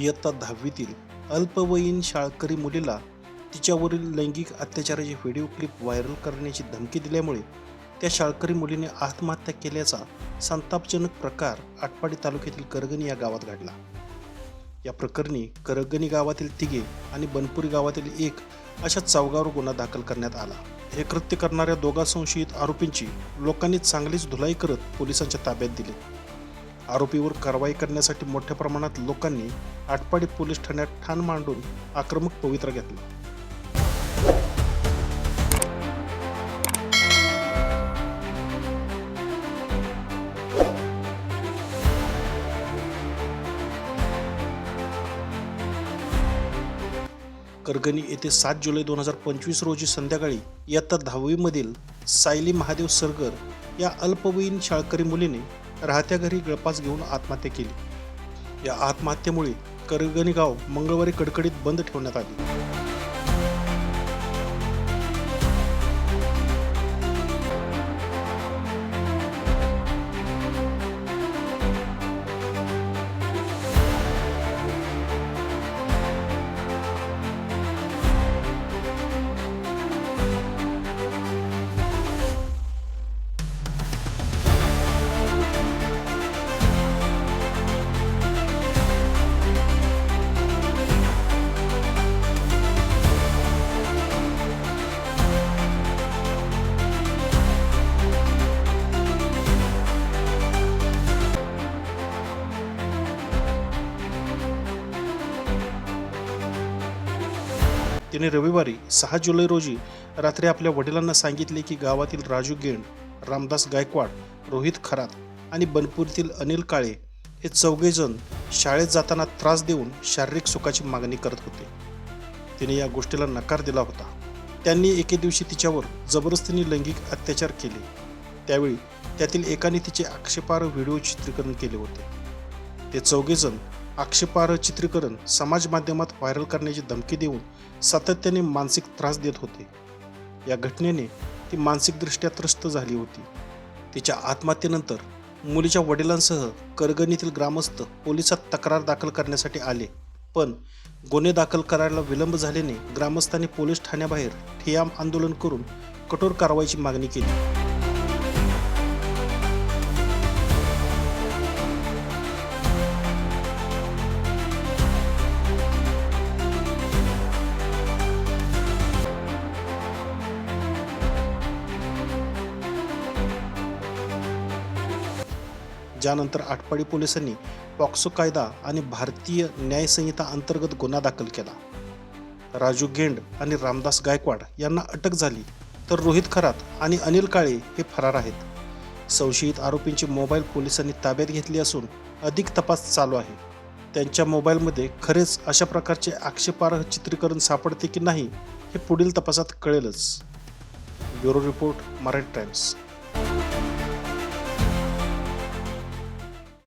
इयत्ता दहावीतील अल्पवयीन शाळकरी मुलीला तिच्यावरील लैंगिक अत्याचाराची व्हिडिओ क्लिप व्हायरल करण्याची धमकी दिल्यामुळे त्या शाळकरी मुलीने आत्महत्या केल्याचा संतापजनक प्रकार आटपाडी तालुक्यातील करगणी या गावात घडला. या प्रकरणी करगणी गावातील तिघे आणि बनपुरी गावातील एक अशा चौगावर गुन्हा दाखल करण्यात आला. हे कृत्य करणाऱ्या दोघा संशयित आरोपींची लोकांनी चांगलीच धुलाई करत पोलिसांच्या ताब्यात दिली. आरोपीवर कारवाई करण्यासाठी मोठ्या प्रमाणात लोकांनी आटपाडी पोलीस ठाण्यात ठाण मांडून आक्रमक पवित्रा घेतला. करगणी येथे सात जुलै दोन हजार पंचवीस रोजी संध्याकाळी इयत्ता दहावीमधील सायली महादेव सरगर या अल्पवयीन शाळकरी मुलीने राहत्या घरी गळपास घेऊन आत्महत्या केली. या आत्महत्येमुळे करगणी गाव मंगळवारी कडकडीत बंद ठेवण्यात आली. तिने रविवारी सहा जुलै रोजी रात्री आपल्या वडिलांना सांगितले की गावातील राजू गेंड रामदास गायकवाड रोहित खरात आणि बनपूरतील अनिल काळे हे चौघेजण शाळेत जाताना त्रास देऊन शारीरिक सुखाची मागणी करत होते. तिने या गोष्टीला नकार दिला होता. त्यांनी एके दिवशी तिच्यावर जबरदस्तीने लैंगिक अत्याचार केले. त्यावेळी त्यातील एकाने तिचे आक्षेपार्ह व्हिडिओ चित्रीकरण केले होते. ते चौघेजण आक्षेपार्ह चित्रीकरण समाज माध्यमात व्हायरल करण्याची धमकी देऊन सातत्याने मानसिक त्रास देत होते. या घटनेने ती मानसिकदृष्ट्या त्रस्त झाली होती. तिच्या आत्महत्येनंतर मुलीच्या वडिलांसह करगणीतील ग्रामस्थ पोलिसात तक्रार दाखल करण्यासाठी आले. पण गुन्हे दाखल करायला विलंब झाल्याने ग्रामस्थांनी पोलीस ठाण्याबाहेर ठियाम आंदोलन करून कठोर कारवाईची मागणी केली. ज्यानंतर आटपाडी पोलिसांनी पॉक्सो कायदा आणि भारतीय न्यायसंहिता अंतर्गत गुन्हा दाखल केला. राजू गेंड आणि रामदास गायकवाड यांना अटक झाली तर रोहित खरात आणि अनिल काळे हे फरार आहेत. संशयित आरोपींचे मोबाईल पोलिसांनी ताब्यात घेतले असून अधिक तपास चालू आहे. त्यांच्या मोबाईलमध्ये खरेच अशा प्रकारचे आक्षेपार्ह चित्रीकरण सापडते की नाही हे पुढील तपासात कळेलच. Bureau report Marathi Times.